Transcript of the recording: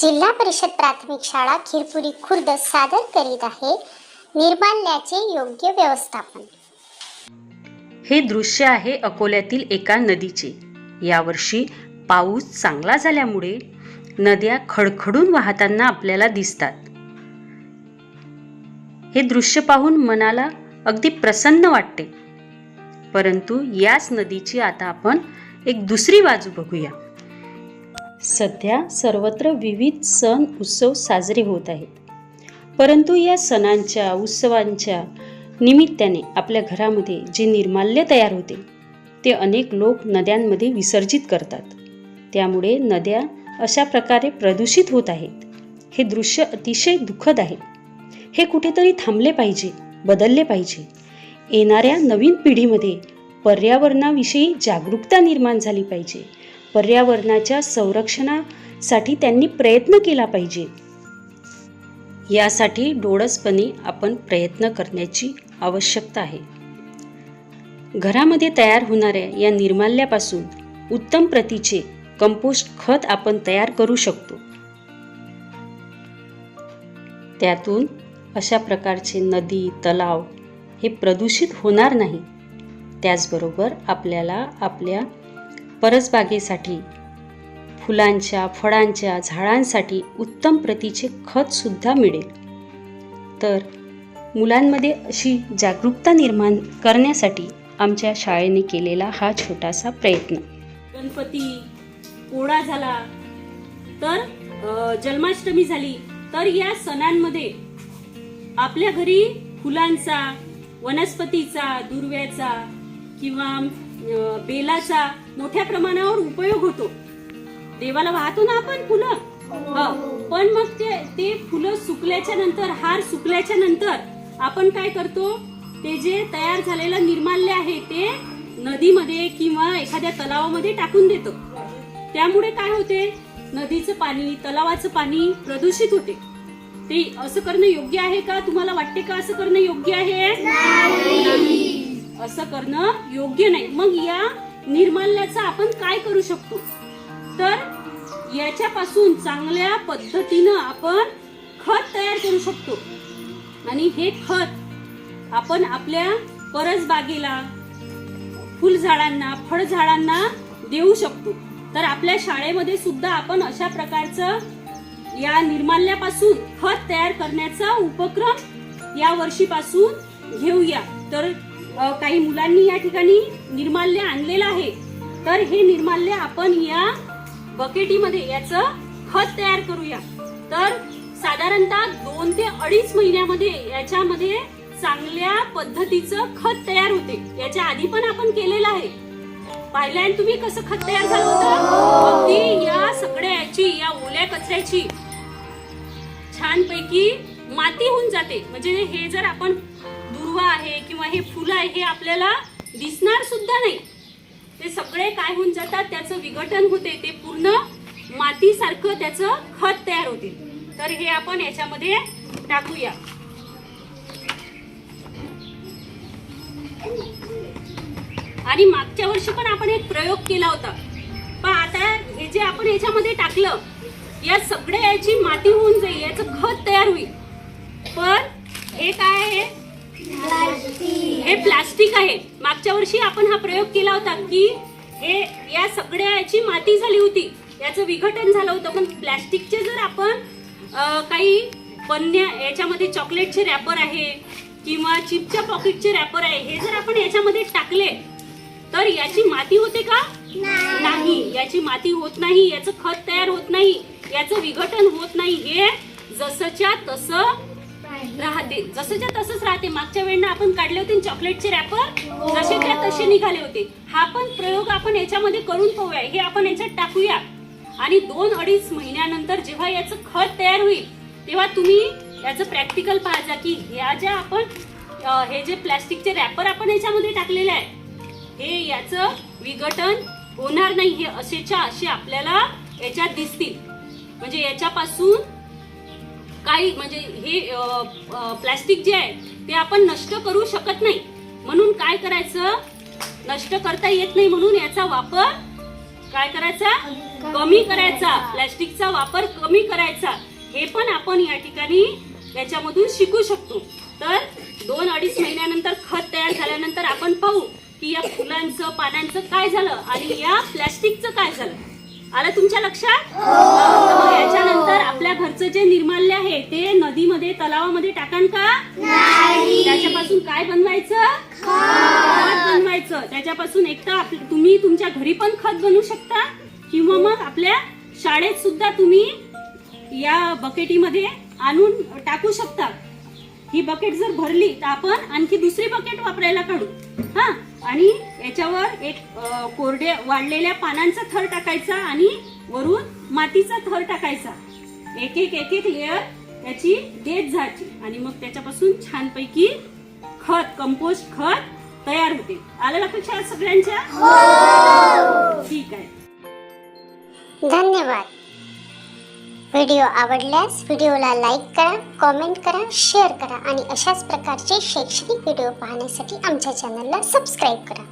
जिल्हा परिषद प्राथमिक शाळा खिरपुरी खुर्द सादर करीत आहे. निर्माल्याचे योग्य व्यवस्थापन. हे दृश्य आहे अकोल्यातील एका नदीचे. यावर्षी पाऊस चांगला झाल्यामुळे नद्या खडखडून वाहताना आपल्याला दिसतात. हे दृश्य पाहून मनाला अगदी प्रसन्न वाटते. परंतु याच नदीची आता आपण एक दुसरी बाजू बघूया. सध्या सर्वत्र विविध सण उत्सव साजरे होत आहेत. परंतु या सणांच्या उत्सवांच्या निमित्ताने आपल्या घरामध्ये जे निर्माल्य तयार होते ते अनेक लोक नद्यांमध्ये विसर्जित करतात. त्यामुळे नद्या अशा प्रकारे प्रदूषित होत आहेत. हे दृश्य अतिशय दुःखद आहे. हे कुठेतरी थांबले पाहिजे बदलले पाहिजे. येणाऱ्या नवीन पिढीमध्ये पर्यावरणाविषयी जागरूकता निर्माण झाली पाहिजे. पर्यावरणाच्या संरक्षणासाठी त्यांनी प्रयत्न केला पाहिजे. यासाठी डोळसपणे आपण प्रयत्न करण्याची आवश्यकता आहे. घरामध्ये तयार होणाऱ्या या निर्माल्यापासून उत्तम प्रतीचे कंपोस्ट खत आपण तयार करू शकतो. त्यातून अशा प्रकारचे नदी तलाव हे प्रदूषित होणार नाही. त्याचबरोबर आपल्याला आपल्या परसबागेसाठी फुलांच्या फळांच्या झाडांसाठी उत्तम प्रतीचे खतसुद्धा मिळेल. तर मुलांमध्ये अशी जागरूकता निर्माण करण्यासाठी आमच्या शाळेने केलेला हा छोटासा प्रयत्न. गणपती पोळा झाला तर जन्माष्टमी झाली तर या सणांमध्ये आपल्या घरी फुलांचा वनस्पतीचा दुर्व्याचा किंवा बेलाचा मोठ्या प्रमाणावर उपयोग होतो. देवाला वाहतो ना आपण फुलं? हो. पण मग ते ते फुलं सुकल्याच्या नंतर हार सुकल्याच्या नंतर आपण काय करतो? ते जे तयार झालेलं निर्माल्य आहे ते नदीमध्ये किंवा एखाद्या तलावामध्ये टाकून देतो. त्यामुळे काय होते? नदीचं पाणी तलावाचं पाणी प्रदूषित होते. ते असं करणं योग्य आहे का? तुम्हाला वाटते का असं करणं योग्य आहे. असं करणं योग्य नाही. मग या निर्माल्याचा आपण काय करू शकतो? तर याच्यापासून चांगल्या पद्धतीनं आपण खत तयार करू शकतो. आणि हे खत आपण आपल्या परसबागेला फुलझाडांना फळझाडांना देऊ शकतो. तर आपल्या शाळेमध्ये सुद्धा आपण अशा प्रकारचं या निर्माल्यापासून खत तयार करण्याचा उपक्रम या वर्षीपासून घेऊया. तर काही मुलांनी या ठिकाणी निर्माल्य आणलेलं आहे. तर हे निर्माल्य आपण या बकेटीमध्ये याचं खत तयार करूया. तर साधारणतः दोन ते अडीच महिन्यामध्ये याच्यामध्ये चांगल्या पद्धतीचं खत तयार होते. याच्या आधी पण आपण केलेलं आहे. पाहिलं तुम्ही कसं खत तयार झालं होतं? अगदी या सगळ्या याची या ओल्या कचऱ्याची छानपैकी माती होऊन जाते. म्हणजे हे जर आपण दुर्वा आहे किंवा हे फुलं आहे हे आपल्याला दिसणार सुद्धा नाही. ते सगळे काय होऊन जातात त्याचं विघटन होते ते पूर्ण मातीसारखं त्याचं खत तयार होते तर हे आपण याच्यामध्ये टाकूया. आणि मागच्या वर्षी पण आपण एक प्रयोग केला होता. पण आता हे जे आपण याच्यामध्ये टाकलं या सगळ्या याची माती होऊन जाईल याचं खत तयार होईल. पण हे काय आहे? आहे. मागच्या वर्षी आपण हा प्रयोग केला होता की हे या सगळ्या याची माती झाली होती. याचं विघटन झालं होतं. पण प्लास्टिकचे जर आपण काही पन्न्या याच्यामध्ये चॉकलेटचे रॅपर आहे किंवा चिपच्या पॉकेटचे रॅपर आहे हे जर आपण याच्यामध्ये टाकले तर याची माती होते का? नाही. याची माती होत नाही. याचं खत तयार होत नाही. याचं विघटन होत नाही. हे जसंच्या तसं राहते. जसंच्या तसंच राहते. मागच्या वेळेला आपण काढले होते चॉकलेटचे रॅपर जसे त्या तसे निघाले होते. हा पण प्रयोग आपण याच्यामध्ये करून पाहूया. हे आपण याच्यात टाकूया. आणि दोन अडीच महिन्यानंतर जेव्हा याचं खत तयार होईल तेव्हा तुम्ही याचं प्रॅक्टिकल पाहायचा की ह्या ज्या आपण हे जे प्लॅस्टिकचे रॅपर आपण याच्यामध्ये टाकलेले आहे हे याचं विघटन होणार नाही. हे असेच्या असे आपल्याला याच्यात दिसतील. म्हणजे याच्यापासून काही म्हणजे हे प्लॅस्टिक जे आहे ते आपण नष्ट करू शकत नाही. म्हणून काय करायचं? नष्ट करता येत नाही म्हणून याचा वापर काय करायचा? कमी करायचा. प्लॅस्टिकचा वापर कमी करायचा. हे पण आपण या ठिकाणी याच्यामधून शिकू शकतो. तर दोन अडीच महिन्यानंतर खत तयार झाल्यानंतर आपण पाहू की या फुलांचं पानांचं काय झालं आणि या प्लॅस्टिकचं काय झालं. आलं तुमच्या लक्षात? याच्यानंतर आपल्या घरचं जे निर्माल्य आहे ते नदीमध्ये तलावामध्ये टाकान का? त्याच्यापासून काय बनवायचं? खत बनवायचं. त्याच्यापासून एक तर आप- तुम्ही तुमच्या घरी पण खत बनवू शकता किंवा मग आपल्या शाळेत सुद्धा तुम्ही या बकेटीमध्ये आणून टाकू शकता. ही बकेट जर भरली तर आपण आणखी दुसरी बकेट वापरायला काढू. हा? आणि याच्यावर एक अ, कोरड्या वाढलेल्या पानांचा थर टाकायचा आणि वरून मातीचा थर टाकायचा. एक एक एक एक लेअर त्याची देत जायची आणि मग त्याच्यापासून छानपैकी खत कंपोस्ट खत तयार होते. आलं लक्षात सगळ्यांच्या? ठीक आहे. धन्यवाद. व्हिडिओ आवडल्यास व्हिडिओला लाईक करा कॉमेंट करा शेअर करा आणि अशाच प्रकारचे शैक्षणिक व्हिडिओ पाहण्यासाठी आमच्या चॅनलला सबस्क्राईब करा.